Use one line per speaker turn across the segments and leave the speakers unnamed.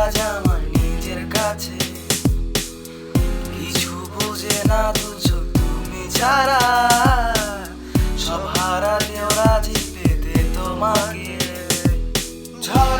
আজ আমার নিজের কাছে। কিছু বুঝে না দুছো তুমি ছাড়া সব হারা রাজি পেতে তোমাকে। ঝড়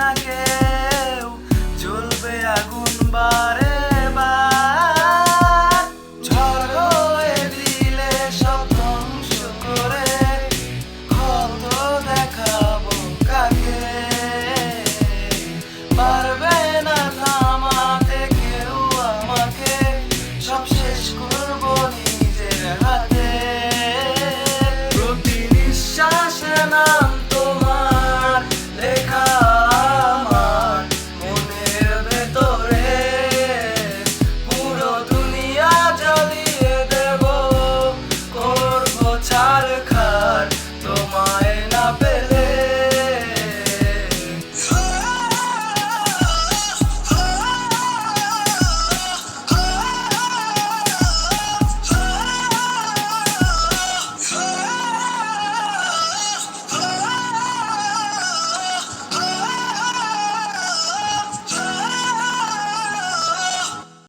না কেউ জ্বলবে আগুন বারে বার। ঝড় দিলে সব ধ্বংস করে ক্ষত দেখাবো কাকে? পারবে না থামাতে কেউ আমাকে, সব শেষ করব